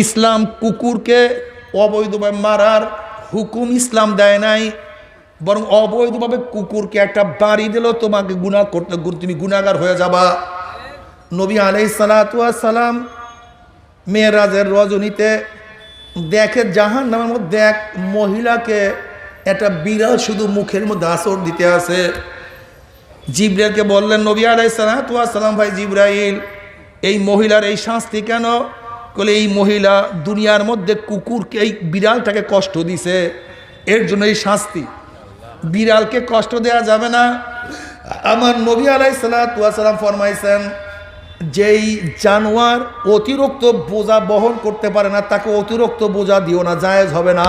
ইসলাম কুকুরকে অবৈধভাবে মারার হুকুম ইসলাম দেয় নাই, বরং অবৈধভাবে কুকুরকে একটা বাড়ি দিলেও তোমাকে গুণা করতে তুমি গুণাগার হয়ে যাবা। নবী আলাই সালাম মেয়েরাজের রজনীতে দেখে জাহান নামের মধ্যে এক মহিলাকে একটা বিড়াল শুধু মুখের মধ্যে আসর দিতে আছে জিব্রাইলকে বললেন, নবী আলাই সালাম, ভাই জিব্রাইল, এই মহিলার এই শাস্তি কেন বলে এই মহিলা দুনিয়ার মধ্যে কুকুরকে, এই বিড়ালটাকে কষ্ট দিছে। এর জন্য এই শাস্তি। বিড়ালকে কষ্ট দেয়া যাবে না। আমার নবী আলাই সালাম ফরমাইছেন, যেই জানোয়ার অতিরিক্ত বোঝা বহন করতে পারে না, তাকে অতিরিক্ত বোঝা দিও না, জায়েজ হবে না!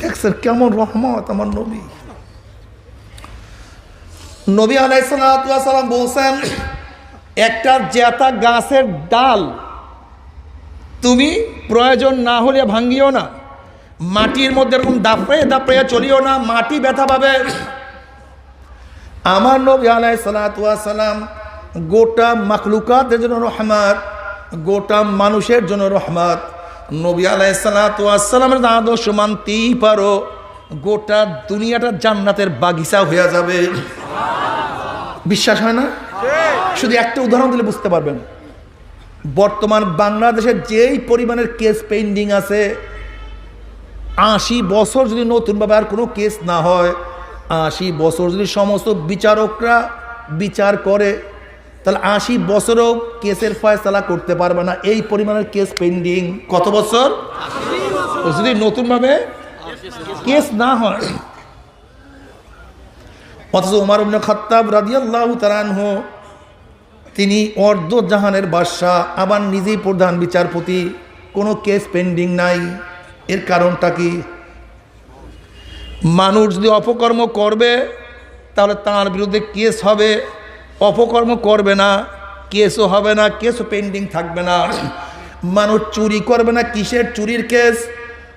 দেখছেন কেমন রহমত আমার নবী। নবী আলাইসালাম বলছেন একটা জেতা গাছের ডাল। তুমি প্রয়োজন না হলে ভাঙ্গিও না। মাটির মধ্যে এরকম দাপড়ে দাপড়ে চলিও না, মাটি ব্যথা পাবে। আমার নবী আলাই সালাম গোটা মাখলুকাতের জন্য রহমাত, গোটা মানুষের জন্য রহমাত। নবী আলাই সালাতামের আদর্শ মানতেই পারো, গোটা দুনিয়াটা জান্নাতের বাগিচা হয়ে যাবে। বিশ্বাস হয় না? শুধু একটা উদাহরণ দিলে বুঝতে পারবেন। বর্তমান বাংলাদেশের যেই পরিমাণের কেস পেন্ডিং আছে, আশি বছর যদি নতুনভাবে আর কোনো কেস না হয়, আশি বছর যদি সমস্ত বিচারকরা বিচার করে, তাহলে আশি বছরও কেসের ফয়সলা করতে পারবে না এই পরিমাণের কেস পেন্ডিং কত বছর? যদি নতুনভাবে কেস না হয়, অথচ উমার উবনে খত্তাব রাদিয়াল্লাহু তাআলাহু তিনি অর্ধ জাহানের বাদশাহ, আবার নিজেই প্রধান বিচারপতি। কোনো কেস পেন্ডিং নাই। এর কারণটা কি? মানুষ যদি অপকর্ম করবে, তাহলে তার বিরুদ্ধে কেস হবে। অপকর্ম করবে না, কেসও হবে না, কেসও পেন্ডিং থাকবে না। মানুষ চুরি করবে না, কিসের চুরির কেস?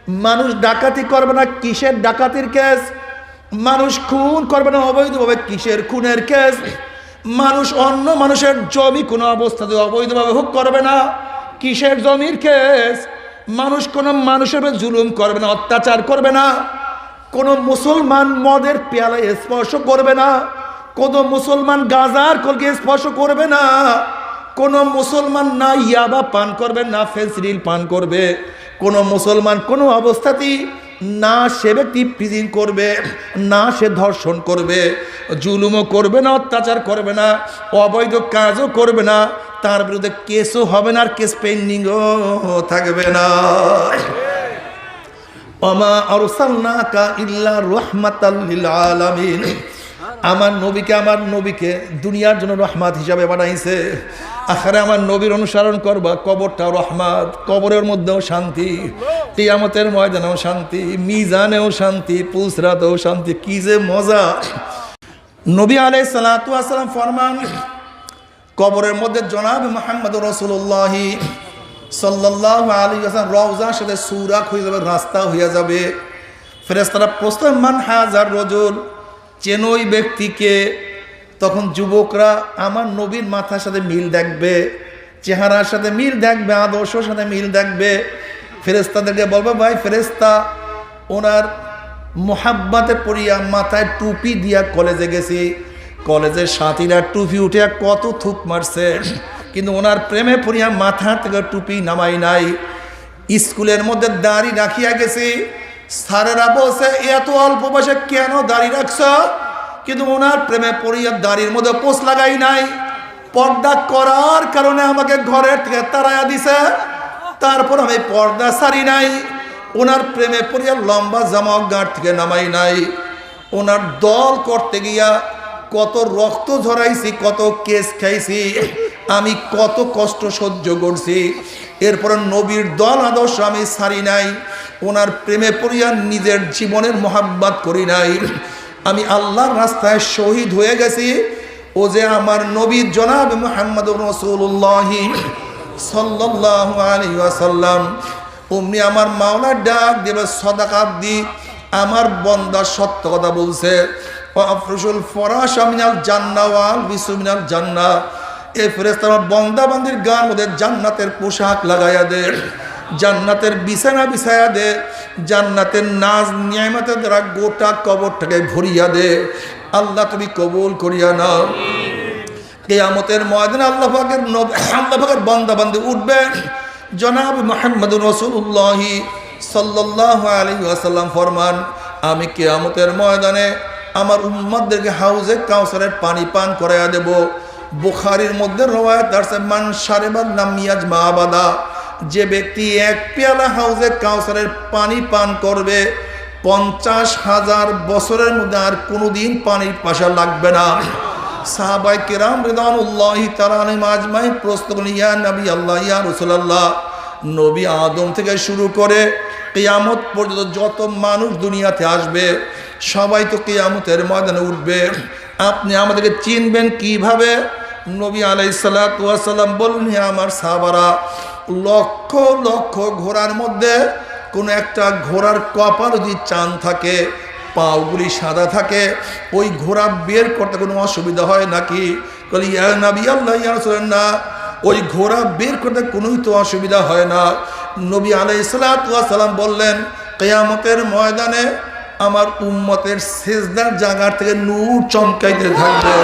মানুষ ডাকাতি করবে না, কিসের ডাকাতির কেস? মানুষ খুন করবে না, অবৈধভাবে কিসের খুনের কেস? মানুষ অন্য মানুষের জমি কোনো অবস্থাতে অবৈধভাবে হোক করবে না। কিসের জমির কেস? মানুষ কোনো মানুষের জুলুম করবে না, অত্যাচার করবে না। কোনো মুসলমান মদের পেয়ালায় স্পর্শ করবে না। কোনো মুসলমান গাজার কলকে স্পর্শ করবে না। কোনো মুসলমান না ইয়াবা পান করবে, না ফেন্সিডিল পান করবে। কোনো মুসলমান কোনো অবস্থাতেই না সে ব্যক্তি প্রিজিং করবে, না সে ধর্ষণ করবে, জুলুমও করবে না, অত্যাচার করবে না, অবৈধ কাজও করবে না, তার বিরুদ্ধে কেসও হবে না আর কেস পেন্ডিংও থাকবে না। অমা আর অরসাল্লাকা ইল্লা রহমাতাল্লিল আলামিন। আমার নবীকে আমার নবীকে দুনিয়ার জন্য রহমাত হিসাবে বানাইছে। আখারে আমার নবীর অনুসরণ করবা, কবরটাও রহমাত, কবরের মধ্যেও শান্তি টিয়ামতের ময়দানেও শান্তি, মিজানেও শান্তি পুসরাতেও শান্তি, কি যে মজা। নবী আলাই সালাতাম ফরমান, কবরের মধ্যে জনাব মোহাম্মদ রসুল্লাহি সাল্লাহ আলী হাসান রওজার সাথে সুরাক হয়ে যাবে, রাস্তা হয়ে যাবে। ফেরেস্তারা প্রশ্ন, মান হাজার রজুল? চেন ওই ব্যক্তিকে। তখন যুবকরা আমার নবীর মাথার সাথে মিল দেখবে, চেহারার সাথে মিল দেখবে, আদর্শের সাথে মিল দেখবে। ফেরেস্তাদেরকে বলবে, ভাই ফেরেস্তা ওনার মোহাব্বাতে পড়িয়া মাথায় টুপি দিয়া কলেজে গেছি। কলেজের সাথীরা টুপি উঠিয়া কত থুক মারছে। কিন্তু ওনার প্রেমে পড়িয়া মাথা থেকে টুপি নামাই নাই। স্কুলের মধ্যে দাড়ি রাখিয়া গেছি। স্যারেরা বলছে, এত অল্প বয়সে কেন দাড়ি রাখছ? কিন্তু ওনার প্রেমে পড়িয়া দাড়ির মধ্যে পোষ লাগাই নাই। পর্দা করার কারণে আমাকে ঘরের থেকে তাড়াইয়া দিছে। তারপর আমি পর্দা সারি নাই। ওনার প্রেমে পড়িয়া লম্বা জামা গাঁট থেকে নামাই নাই। ওনার দল করতে গিয়া কত রক্ত ঝরাইছি, কত কেস খাইছি, আমি কত কষ্ট সহ্য করছি। এরপরে নবীর দল আদর্শ আমি সারি নাই, ওনার প্রেমে পড়িয়া নিজের জীবনের মোহাব্বাত করি নাই। আমি আল্লাহর রাস্তায় শহীদ হয়ে গেছি, ও যে আমার নবীর জনাব মোহাম্মদ রসুল্লাহি সাল্লাহ অমনি আমার মাওলার ডাক দেবে সদাকাত দি আমার বন্দা সত্য কথা বলছে। ফরাস মিনাল জান্না ওয়াল বিসু মিনাল জান্না এই ফেরেস্তা আমার গান মধ্যে জান্নাতের পোশাক লাগাইয়া দে, জান্নাতের বিছানা বিছায়া দে, জান্নাতের নাচ নিয়ামতের দ্বারা গোটা কবরটাকে ভরিয়া দে। আল্লাহ তুমি কবুল করিয়া নাও। কেয়ামতের ময়দানে আল্লাহ পাকের আল্লাহ পাকের বন্দা বান্দি উঠবে। জনাব মোহাম্মদ রসুল্লাহি সাল্লাহ আলী আসাল্লাম ফরমান, আমি কেয়ামতের ময়দানে আমার উম্মদদেরকে হাউজে কাউসারের পানি পান করাইয়া দেব। বুখারির মধ্যে রওয়ায়ত আছে মান সারেবার নাম মিয়াজ মাহাবাদা যে ব্যক্তি এক পেয়ালা হাউজে কাউসারের পানি পান করবে, পঞ্চাশ হাজার বছরের মধ্যে আর কোনোদিন পানির পাশা লাগবে না। সাহাবাই কেরাম রেদানুল্লাহি তালানিম আজমাই প্রশ্ন করলেন, ইয়া নবী আল্লাহ, ইয়া নবী আদম থেকে শুরু করে কেয়ামত পর্যন্ত যত মানুষ দুনিয়াতে আসবে, সবাই তো কেয়ামতের ময়দানে উঠবে। আপনি আমাদেরকে চিনবেন কীভাবে? নবী আলাইসাল্লাম বললেন, "হে আমার সাহাবারা, লক্ষ লক্ষ ঘোড়ার মধ্যে কোনো একটা ঘোড়ার কপাল যদি চান থাকে পাওগুলি সাদা থাকে, ওই ঘোড়া বের করতে কোনো অসুবিধা হয় নাকি? বলি না ওই ঘোড়া বের করতে কোনোই তো অসুবিধা হয় না। নবী আলাইসালাম বললেন, কেয়ামতের ময়দানে আমার উম্মতের শেষদার জায়গার থেকে নূর চমকাইতে থাকবে।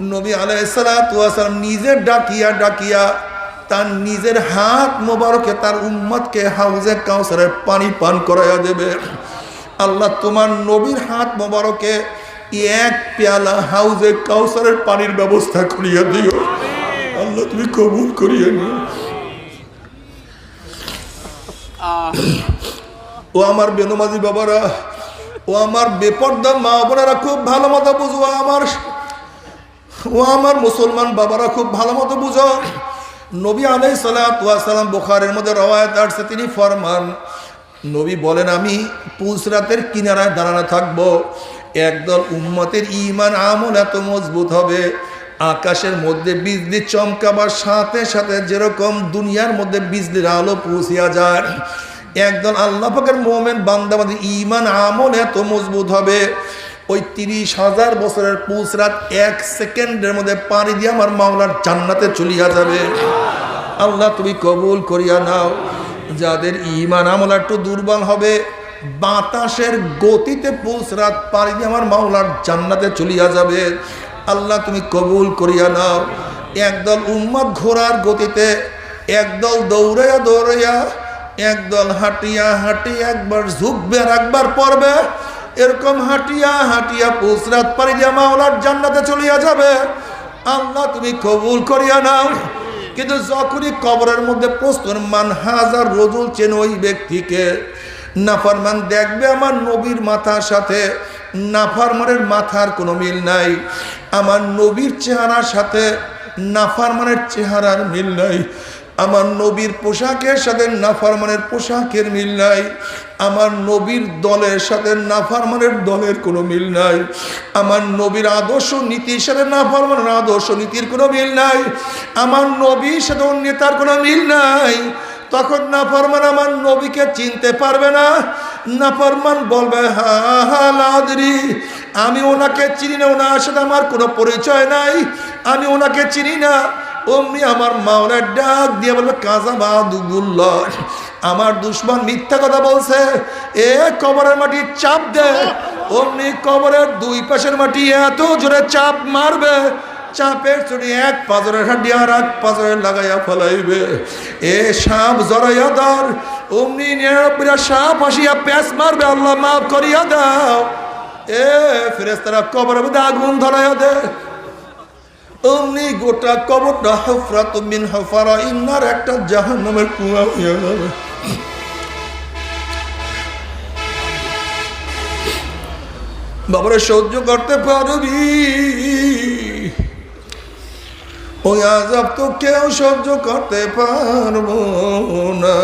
নবী আলাইসালাম নিজের ডাকিয়া ডাকিয়া তার নিজের হাত মোবারকে তার উম্মতকে হাউজে কাউসারের পানি পান করাইয়া দেবে। আল্লাহ তোমার নবীর হাত মোবারকে এক পেয়ালা হাউজে কাউসারের পানির ব্যবস্থা করিয়া দিও। আল্লাহ তুমি কবুল করিয়া নিও। ও আমার বেনমাজি বাবারা, ও আমার বেপর্দা মা বোনেরা খুব ভালো মতো বুঝো আমার ও আমার মুসলমান বাবারা খুব ভালো মতো বুঝো। নবী আলাই সালাম বোখারের মধ্যে রওয়ায়ত আসছে, তিনি ফরমান, নবী বলেন, আমি পুলসরাতের কিনারায় দাঁড়ানো থাকব। একদল উম্মতের ইমান আমল এত মজবুত হবে। আকাশের মধ্যে বিজলি চমকাবার সাথে সাথে যেরকম দুনিয়ার মধ্যে বিজলির আলো পৌঁছিয়া যায়, একদল আল্লাহ পাকের মোমেন বান্দাবাদী ইমান আমল এত মজবুত হবে। ওই তিরিশ হাজার বছরের পুসরাত এক সেকেন্ডের মধ্যে পাড়ি দিয়ে আমার মাওলার জান্নাতে চলিয়া যাবে। আল্লাহ তুমি কবুল করিয়া নাও। যাদের ইমান আমল একটু দুর্বল হবে, বাতাসের গতিতে পুসরাত পাড়ি দিয়ে আমার মাওলার জান্নাতে চলিয়া যাবে। আল্লাহ তুমি কবুল করিয়া নাও। একদল উম্মত ঘোড়ার গতিতে, একদল দৌড়াইয়া দৌড়াইয়া, একদল হাঁটিয়া হাঁটিয়া একবার ঝুঁকবে আর একবার পড়বে। এরকম হাঁটিয়া হাঁটিয়া পুসরাত পারি দিয়া মাওলার জান্নাতে চলিয়া যাবে। আল্লাহ, তুমি কবুল করিয়া নাও। কিন্তু যখনই কবরের মধ্যে প্রশ্ন, মান হাজার রজুল? চেন ওই ব্যক্তিকে। নাফারমান দেখবে আমার নবীর মাথার সাথে। নাফারমানের মাথার কোনো মিল নাই। আমার নবীর চেহারার সাথে নাফারমানের চেহারার মিল নাই। আমার নবীর পোশাকের সাথে নাফারমানের পোশাকের মিল নাই। আমার নবীর দলের সাথে নাফারমানের দলের কোনো মিল নাই। আমার নবীর আদর্শ নীতির সাথে নাফারমানের আদর্শ নীতির কোনো মিল নাই। আমার নবীর সাথে ওর নেতার কোনো মিল নাই। তখন নাফরমান আমার নবীকে চিনতে পারবে না। নাফরমান বলবে, হা আমি ওনাকে চিনি না, ওনার সাথে আমার কোনো পরিচয় নাই। আমি ওনাকে চিনি না। অমনি আমার মাওলার ডাক দিয়ে বলবে, কাজা বাদুবুল্লাহ আমার দুশ্মন মিথ্যা কথা বলছে। এ কবরের মাটি চাপ দে। অমনি কবরের দুই পাশের মাটি এত জোরে চাপ মারবে, চাপের চুরি এক পাজরের হাড্ডি আর এক পাজরে লাগাইয়া ফলাইবে। এ সাপ জড়াইয়া ধর। অমনি নিরানব্বইটা সাপ আসিয়া প্যাঁচ মারবে, আল্লাহ মাফ করিয়া দাও। এ ফেরেস্তারা কবরের মধ্যে আগুন ধরাইয়া দে। অমনি গোটা কবরটা হফরা তুমিন হফারা, ইন্নার একটা জাহান্নামের কুয়া যাবে। বাবারে সহ্য করতে পারবি? ওই আজাব তো কেউ সহ্য করতে পারব না।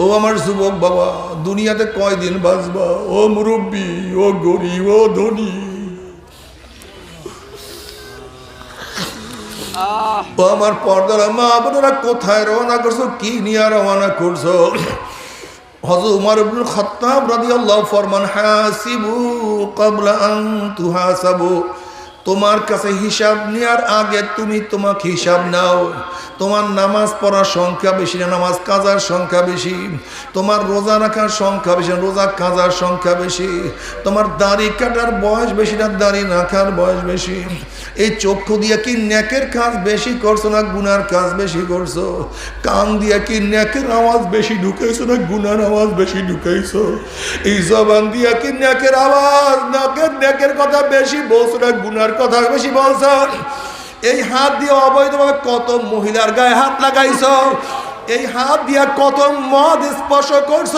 ও আমার যুবক বাবা, দুনিয়াতে কয়দিন বাঁচবা? ও মুরব্বী, ও গরিব, ও ধনী ও আমার পর্দারা মা আপনারা কোথায় রওনা করছ? কি নিয়ে রওনা করছ? হজর উমর ইবনুল খাত্তাব রাদিয়াল্লাহু ফরমান হাসিবু ক্বাবলা আন তুহাসাবু। তোমার কাছে হিসাব নেওয়ার আগে তুমি তোমাকে হিসাব নাও। তোমার নামাজ পড়ার সংখ্যা বেশি না, নামাজ কাজার সংখ্যা বেশি। তোমার রোজা রাখার সংখ্যা বেশি না, রোজা কাজার সংখ্যা বেশি। তোমার দাড়ি কাটার বয়স বেশি না, দাড়ি রাখার বয়স বেশি। এই চক্ষু দিয়ে কি ন্যাকের কাজ বেশি করছ না গুনার কাজ বেশি করছ? কান দিয়ে কি ন্যাকের আওয়াজ বেশি ঢুকাইছো না গুনার আওয়াজ বেশি ঢুকাইছো? এই জবান দিয়ে কি ন্যাকের আওয়াজ, নাকের ন্যাকের কথা বেশি বলছো না গুনার কথা বেশি বলছো? এই হাত দিয়ে অবৈধভাবে কত মহিলার গায়ে হাত লাগাইছ? এই হাত দিয়া কত মদ স্পর্শ করছ?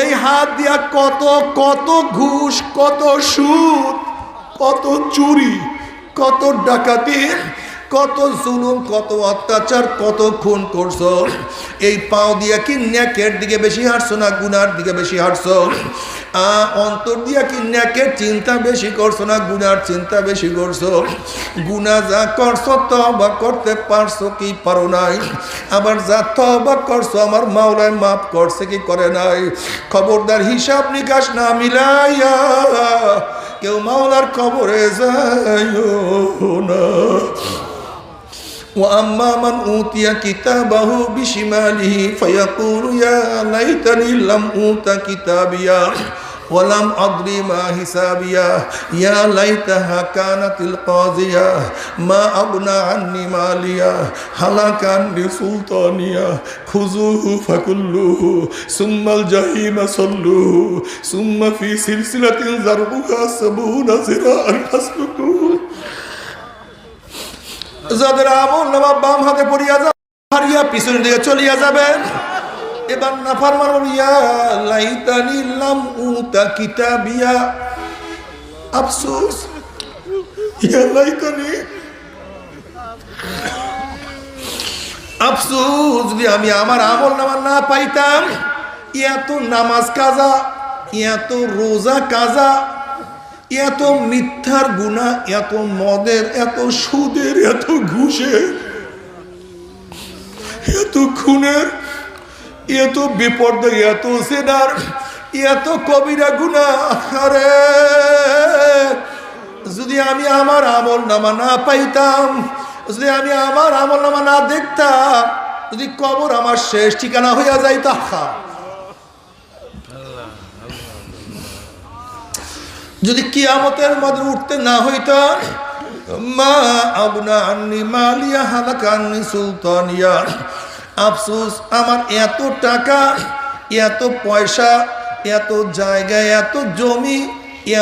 এই হাত দিয়া কত কত ঘুষ, কত সুদ, কত চুরি, কত ডাকাতি কত জুলুম, কত অত্যাচার, কত খুন করছ? এই পাও দিয়া কি ন্যাকের দিকে বেশি হাঁটছো না গুনার দিকে বেশি হাঁটছো? অন্তর দিয়া কি ন্যাকের চিন্তা বেশি করছ না গুনার চিন্তা বেশি করছ? গুনা যা করছ তবা করতে পারছ কি পারো নাই? আবার যা তবা করছ, আমার মাওলায় মাফ করছে কি করে নাই? খবরদার হিসাব নিকাশ না মিলাইয়া কেউ মাওলার খবরে যায় না। وأما من أوتي كتابه بشماله فيقول يا ليتني لم أوت كتابيا ولم أدري ما حسابيا يا ليتها كانت القاضية ما أغنى عني ماليا هلك عني سلطانيا خذوه فكلوه ثم الجحيم صلوه ثم في سلسلة زرعها سبعون ذراعا فاسلكوه যাদের আমল নামা বাম হাতে পড়িয়া যাবে হারিয়া পিছনের দিকে চলিয়া যাবে এবার নাফার মানব ইয়া লাইতানি লাম উতা কিতাবিয়া। আফসোস, ইয়া লাইতানি। আফসোস, যদি আমি আমার আমল নামা না পাইতাম ইয়া এত নামাজ কাজা, এত রোজা কাজা এত মিথ্যার গুণা, এত মদের, এত সুদের, এত ঘুষের, এত খুনের, এত বিপদ এত সেনার এত কবিরা গুণা। আরে, যদি আমি আমার আমল নামা না পাইতাম, যদি আমি আমার আমল নামা না দেখতাম, যদি কবর আমার শেষ ঠিকানা হইয়া যাইত যদি কিয়ামতের মধ্যে উঠতে না হইত, মা আবনা আন্নি মালিয়া হালাকা আন্নি সুলতানিয়া। আফসোস, আমার এত টাকা, এত পয়সা, এত জায়গা, এত জমি,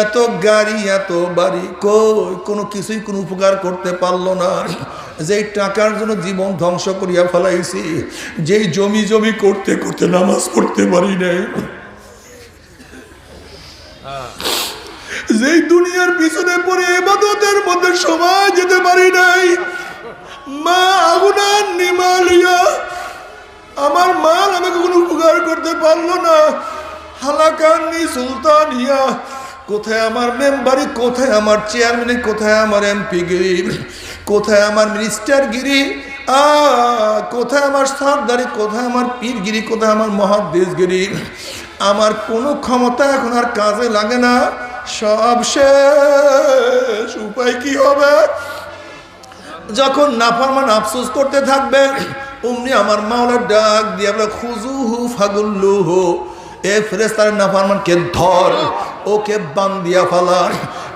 এত গাড়ি, এত বাড়ি, কই কোনো কিছুই কোনো উপকার করতে পারল না। যেই টাকার জন্য জীবন ধ্বংস করিয়া ফেলাইছি, যেই জমি জমি করতে করতে নামাজ পড়তে পারি নাই। যেই দুনিয়ার পিছনে পড়ে এবাদতের মধ্যে সময় যেতে পারি নাই। মা আগুনার নিমালিয়া, আমার মাল আমাকে কোনো উপকার করতে পারল না। হালাকান্নি সুলতানিয়া, কোথায় আমার মেম্বারি, কোথায় আমার চেয়ারম্যান, কোথায় আমার এমপি গিরি, কোথায় আমার মিনিস্টার গিরি, আ, কোথায় আমার সর্দারি, কোথায় আমার পীরগিরি কোথায় আমার মহাদেশগিরি আমার কোনো ক্ষমতা এখন আর কাজে লাগে না। সব শেষ। উপায় কি হবে? যখন নাফরমান আফসোস করতে থাকবে অমনি আমার মাওলার ডাক দিয়ে আমরা খুজুহু ফাগুল্লুহু। এ ফেরেস্তার নাফরমানকে ধর, ওকে বান্দিয়া ফালা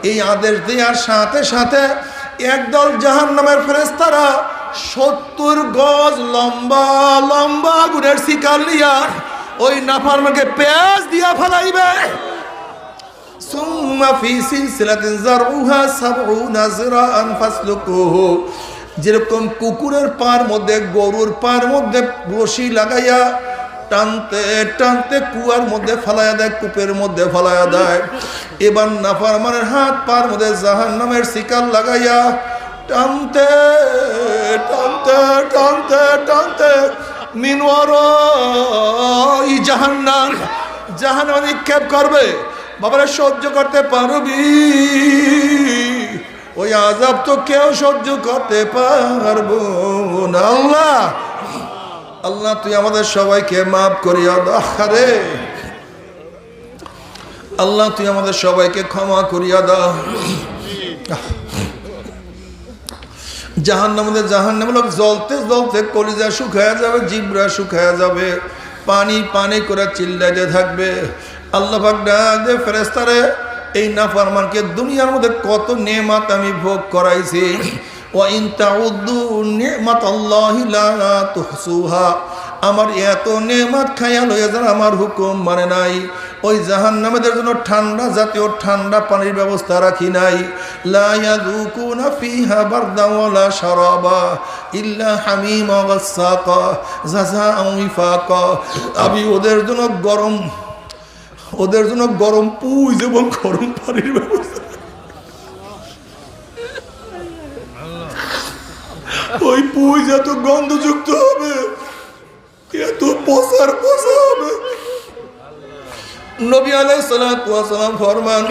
এই আদেশ দেওয়ার সাথে সাথে একদল জাহান নামের ফেরেস্তারা সত্তর গজ লম্বা লম্বা আগুনের শিকার লিয়া ওই নাফরমানকে পেঁয়াজ দিয়া ফেলাইবে। যেরকম কুকুরের পার মধ্যে, গরুর পার মধ্যে রশি লাগাইয়া টানতে টানতে কুয়ার মধ্যে ফালাইয়া দেয়, কূপের মধ্যে ফালাইয়া দেয়। এবার নাফার নাফারমানের হাত পার মধ্যে জাহান নামের শিকার লাগাইয়া টানতে টানতে টানতে টানতে মিনওয়ার জাহান্নাম। জাহান্নাম নিক্ষেপ করবে। বাবারা সহ্য করতে পারবি? ওই আজাব তো কেউ সহ্য করতে পারব না। আল্লাহ আল্লাহ, তুই আমাদের সবাইকে মাফ করিয়া দারে আল্লাহ, তুই আমাদের সবাইকে ক্ষমা করিয়া দাও। জাহান্নামদের জাহান্নাম লোক জ্বলতে জ্বলতে কলিজা শুকায়া যাবে, জিবরা শুকায়া যাবে, পানি পানি করে চিল্লাইতে থাকবে। আল্লাহ পাক দে ফেরেস্তারে এই নাফরমানকে দুনিয়ার মধ্যে কত নেমাত আমি ভোগ করাইছি। আমার এত নেমাত খাইয়া লইয়া যারা আমার হুকুম মানে নাই। ওই জাহান নামেদের জন্য ঠান্ডা জাতীয় ঠান্ডা পানির ব্যবস্থা রাখি নাই। আমি ওদের জন্য গরম ওদের জন্য গরম পুজ এবং গরম পানির ব্যবস্থা। ওই পুজ এত গন্ধযুক্ত হবে, এত পচার পচা হবে। নবী আলাই সালাম ফরমান,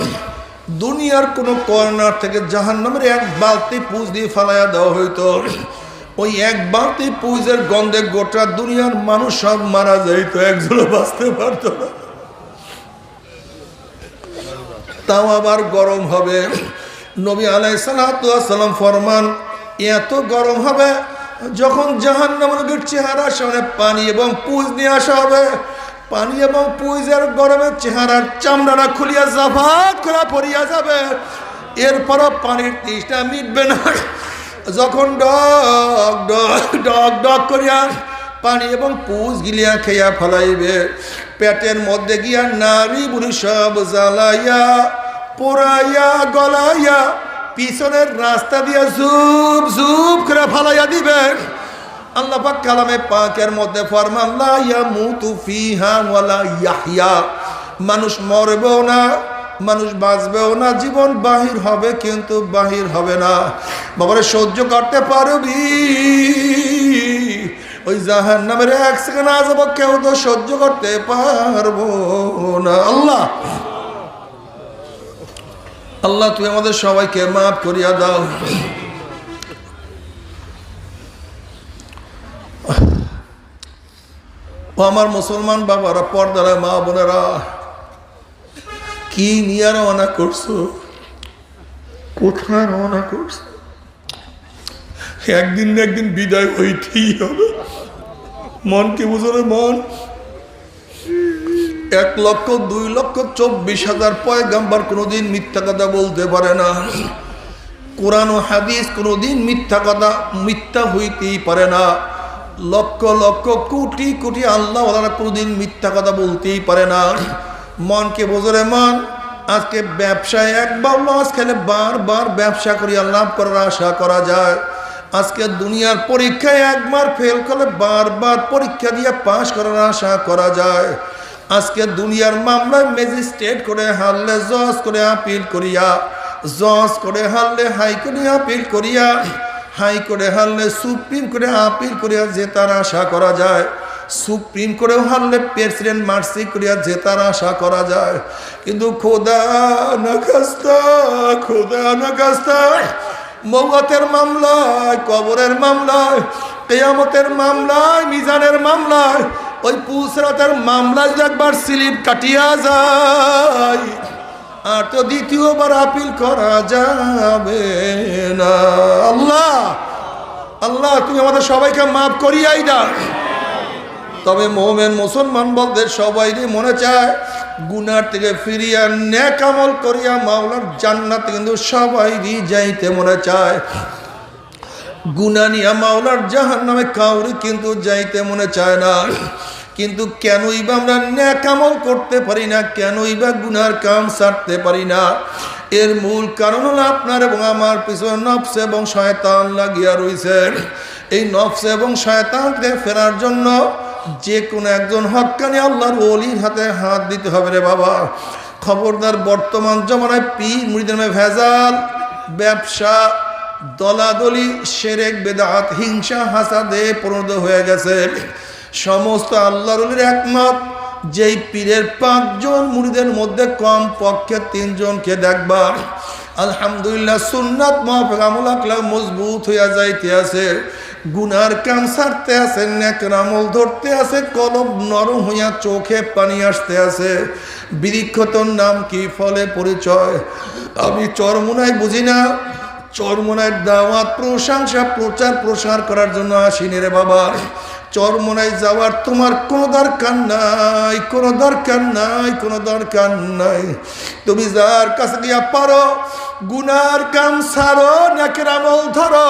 দুনিয়ার কোন কর্নার থেকে জাহান নামের এক বালতি পুজ দিয়ে ফালাইয়া দেওয়া হইতো। ওই এক বালতি পুজের গন্ধে গোটা দুনিয়ার মানুষ সব মারা যাইতো, একজনও বাঁচতে পারতো না। তাও আবার গরম হবে। নবী আলাই সালাম ফরমান, এত গরম হবে যখন জাহান নামের চেহারা সামনে পানি এবং পুজ নিয়ে আসা হবে। পানি এবং পুইজের গরমের চেহারার চামড়াটা খুলিয়া জাফাত খোলা পড়িয়া যাবে। এরপরও পানির তৃষ্ণা মিটবে না। যখন ডক ডক ডক ডক করিয়া পানি এবং পুজ গিলিয়া খেয়া ফলাইবে। পেটের মধ্যে গিয়া নারী বুড়ি সব জ্বালাইয়া, পোড়াইয়া, গলাইয়া, পিছনের রাস্তা দিয়া জুপ জুপ করে ফালাইয়া দিবে। আল্লাহ পাক কালামে পাকের মধ্যে ফরমান, লা ইয়ামুতু ফিহা ওয়ালা ইয়াহইয়া। মানুষ মরবেও না, মানুষ বাঁচবেও না, জীবন বাহির হবে কিন্তু বাহির হবে না। বাবারে সহ্য করতে পারবি? ওই জাহান নামের এক সেকেন্ড আজব কেউ তো সহ্য করতে পারব না। আল্লাহ! আল্লাহ, তুই আমাদের সবাইকে মাফ করিয়া দাও। ও আমার মুসলমান বাবারা পর্দারা মা বোনেরা, কি নিয়ে রওনা করছ? কোথায় রওনা করছ? একদিন না একদিন বিদায় হইতেই হবে। মনকে বুঝলে মন? এক লক্ষ, দুই লক্ষ, চব্বিশ হাজার পয়গাম্বার কোনোদিন মিথ্যা কথা বলতে পারে না। কোরআন ও হাদিস কোনোদিন মিথ্যা কথা, মিথ্যা হইতেই পারে না। লক্ষ লক্ষ, কোটি কোটি আল্লাহ কোনোদিন মিথ্যা কথা বলতেই পারে না। মনকে বোঝরে মন? আজকে ব্যবসায় একবার লস খেলে বারবার ব্যবসা করিয়া লাভ করার আশা করা যায়। আজকে দুনিয়ার পরীক্ষায় একবার ফেল করলে বারবার পরীক্ষা দিয়ে পাশ করার আশা করা যায়। আজকে দুনিয়ার মামলায় ম্যাজিস্ট্রেট করে হারলে জজ করে আপিল করিয়া, জজ করে হারলে হাইকোর্টে আপিল করিয়া হাইকোর্টে হারলে সুপ্রিম কোর্টে আপিল করিয়া জেতার আশা করা যায়। সুপ্রিম কোর্টেও হারলে প্রেসিডেন্ট মার্সি করিয়া জেতার আশা করা যায়। কিন্তু খোদা না খাস্তা খোদা না খাস্তা মৌয়াতের মামলায়, কবরের মামলায়, কেয়ামতের মামলায়, মিজানের মামলায়, ওই পুসরাতের মামলায় একবার স্লিপ কাটিয়া যায়, আর তো দ্বিতীয়বার আপিল করা যাবে না। আল্লাহ আল্লাহ, তুমি আমাদের সবাইকে মাফ করিয়াই দাও। তবে মোমেন মুসলমান বলতে সবাই মনে চায়, গুনার থেকে ফিরিয়া ন্যাক আমল করিয়া মাওলার জান্নাত কিন্তু সবাই যাইতে মনে চায়। গুনা নিয়া মাওলার জাহান নামে কাউরি কিন্তু যাইতে মনে চায় না। কিন্তু কেনই বা আমরা ন্যাক আমল করতে পারি না, কেনই বা গুনার কাম সারতে পারি না। এর মূল কারণ হলো আপনার এবং আমার পিছনে নফস এবং শয়তান লাগিয়া রয়েছে এই নফস এবং শয়তানকে ফেরার জন্য যে কোনো একজন হক্কানি আল্লাহর অলির হাতে হাত দিতে হবে রে বাবা। খবরদার বর্তমান জমানায় পীর, মুড়িদের ভেজাল, ব্যবসা, দলাদলি, সেরেক, বেদাত, হিংসা, হাসাদে পরিণত হয়ে গেছে। সমস্ত আল্লাহর একমত, যেই পীরের পাঁচজন, মুড়িদের মধ্যে কম পক্ষে তিনজনকে দেখবা আলহামদুলিল্লাহ, সুন্নাত মাহফিক আমল আকলা মজবুত হইয়া যাইতে আছে। গুনার কাম সারতে আছে নেকের আমল ধরতে আছে, কলব নরম হইয়া চোখে পানি আসতে আছে। বৃক্ষতর নাম কি, ফলে পরিচয়? আমি চরমুনায় বুঝি না। চরমোনায় দাওয়াত, প্রশংসা, প্রচার, প্রসার করার জন্য আসিনি রে বাবা। চরমোনায় যাওয়ার তোমার কোনো দরকার নাই, কোনো দরকার নাই, কোনো দরকার নাই। তুমি যার কাছে গিয়া পারো, গুনার কাম সারো, নাকের আমল ধরো।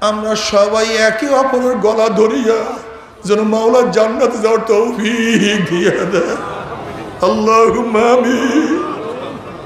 আমরা সবাই একে অপরের গলা ধরিয়া যেন মাওলার জান্নাতে যাওয়ার তৌফিক দিয়ে দেয়। আল্লাহ আমিন।